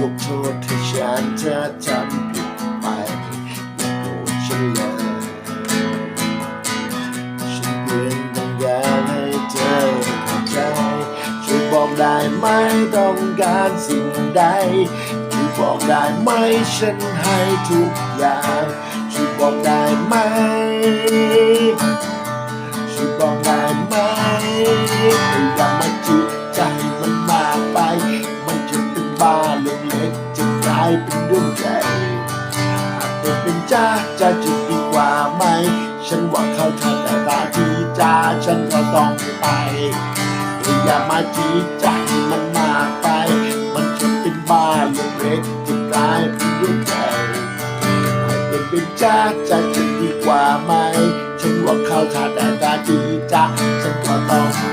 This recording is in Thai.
ยกโทษให้ฉันเธอทำผิดไปอย่าโกรธฉันเลยฉันเปลี่ยนงต้อย่างให้เธอเข้าใจช่วยบอกได้ไหมต้องการสิ่งใดช่วยบอกได้ไหมฉันให้ทุกอย่างายเป็นเรื่องใหญ่หากเป็นเป็นจ้าจะจะดีกว่าไหม ฉันว่าเขาทำแต่ตาทีจ้าฉันก็ต้องไปอย่ามาจีดใจมันมากไป มันจะเป็นบ้าเล็กจะกลายเป็นเรื่องใหญ่หากเป็นเป็นจ้าจะจะดีกว่าไหม ฉันว่าเขาทำแต่ตาทีจ้าฉันก็ต้อง